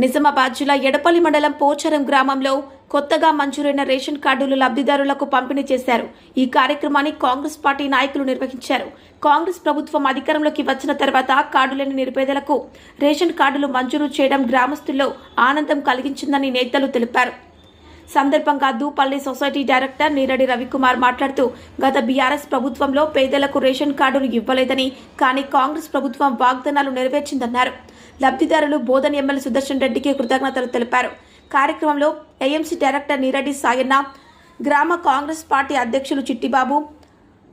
నిజామాబాద్ జిల్లా ఎడపల్లి మండలం పోచారం గ్రామంలో కొత్తగా మంజూరైన రేషన్ కార్డులు లబ్ధిదారులకు పంపిణీ చేశారు. ఈ కార్యక్రమాన్ని కాంగ్రెస్ పార్టీ నాయకులు నిర్వహించారు. కాంగ్రెస్ ప్రభుత్వం అధికారంలోకి వచ్చిన తర్వాత కార్డు లేని నిరుపేదలకు రేషన్ కార్డులు మంజూరు చేయడం గ్రామస్తుల్లో ఆనందం కలిగించిందని నేతలు తెలిపారు. సందర్భంగా దూపల్లి సొసైటీ డైరెక్టర్ నీరడి రవికుమార్ మాట్లాడుతూ గత బీఆర్ఎస్ ప్రభుత్వంలో పేదలకు రేషన్ కార్డులు ఇవ్వలేదని కానీ కాంగ్రెస్ ప్రభుత్వం వాగ్దానాలు నెరవేర్చిందన్నారు. లబ్ధిదారులు బోధన్ ఎమ్మెల్యే సుదర్శన్ రెడ్డికి కృతజ్ఞతలు తెలిపారు. కార్యక్రమంలో ఏఎంసీ డైరెక్టర్ నీరెడ్డి సాయన్న గ్రామ కాంగ్రెస్ పార్టీ అధ్యక్షులు చిట్టిబాబు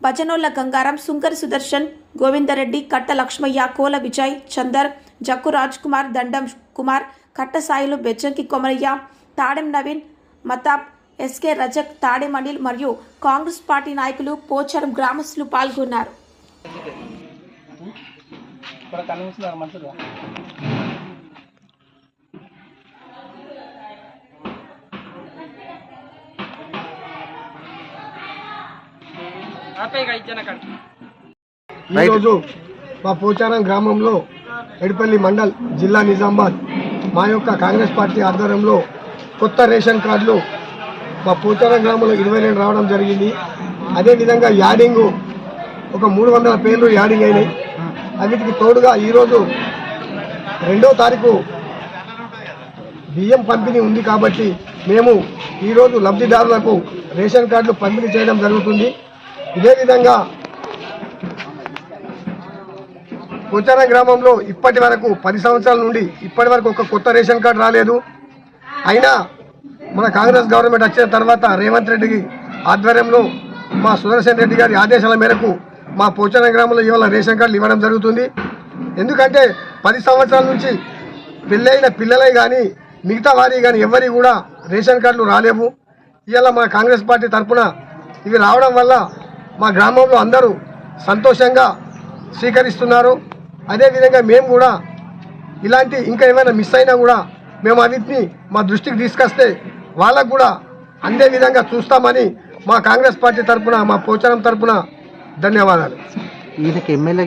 భజనోళ్ళ గంగారం సుంకరి సుదర్శన్ గోవిందరెడ్డి కట్ట లక్ష్మయ్య కోల విజయ్ చందర్ జక్కు రాజ్ కుమార్ దండం కుమార్ కట్ట సాయిలు బెజ్జంకి కొమరయ్య తాడెం నవీన్ మతాబ్ ఎస్కే రజక్ తాడెం అనిల్ మరియు కాంగ్రెస్ పార్టీ నాయకులు పోచారం గ్రామస్తులు పాల్గొన్నారు. ఇక్కడ కనిపిస్తున్నారు ఈరోజు మా పోచారం గ్రామంలో ఎడిపల్లి మండల్ జిల్లా నిజామాబాద్ మా యొక్క కాంగ్రెస్ పార్టీ ఆధ్వర్యంలో కొత్త రేషన్ కార్డులు మా పోచారం గ్రామంలో ఇరవై రెండు రావడం జరిగింది. అదేవిధంగా యాడింగు ఒక మూడు వందల పేర్లు యాడింగ్ అయినాయి. అన్నిటికి తోడుగా ఈరోజు రెండో తారీఖు బియ్యం పంపిణీ ఉంది కాబట్టి మేము ఈరోజు లబ్ధిదారులకు రేషన్ కార్డులు పంపిణీ చేయడం జరుగుతుంది. ఇదే విధంగా పోచారం గ్రామంలో ఇప్పటి వరకు పది సంవత్సరాల నుండి ఇప్పటి వరకు ఒక కొత్త రేషన్ కార్డు రాలేదు. అయినా మన కాంగ్రెస్ గవర్నమెంట్ వచ్చిన తర్వాత రేవంత్ రెడ్డికి ఆధ్వర్యంలో మా సుదర్శన్ రెడ్డి గారి ఆదేశాల మేరకు మా పోచారం గ్రామంలో ఇవాళ రేషన్ కార్డులు ఇవ్వడం జరుగుతుంది. ఎందుకంటే పది సంవత్సరాల నుంచి పెళ్ళైన పిల్లలే కానీ మిగతా వారి కానీ ఎవరి కూడా రేషన్ కార్డులు రాలేవు. ఇవాళ మా కాంగ్రెస్ పార్టీ తరఫున ఇవి రావడం వల్ల మా గ్రామంలో అందరూ సంతోషంగా స్వీకరిస్తున్నారు. అదేవిధంగా మేము కూడా ఇలాంటి ఇంకా ఏమైనా మిస్ అయినా కూడా మేము అన్నింటినీ మా దృష్టికి తీసుకొస్తే వాళ్ళకు కూడా అందే విధంగా చూస్తామని మా కాంగ్రెస్ పార్టీ తరఫున మా పోచారం తరఫున ಧನ್ಯವಾದಗಳು. ಇದಕ್ಕೆ ಎಂ ಎಲ್ ಎ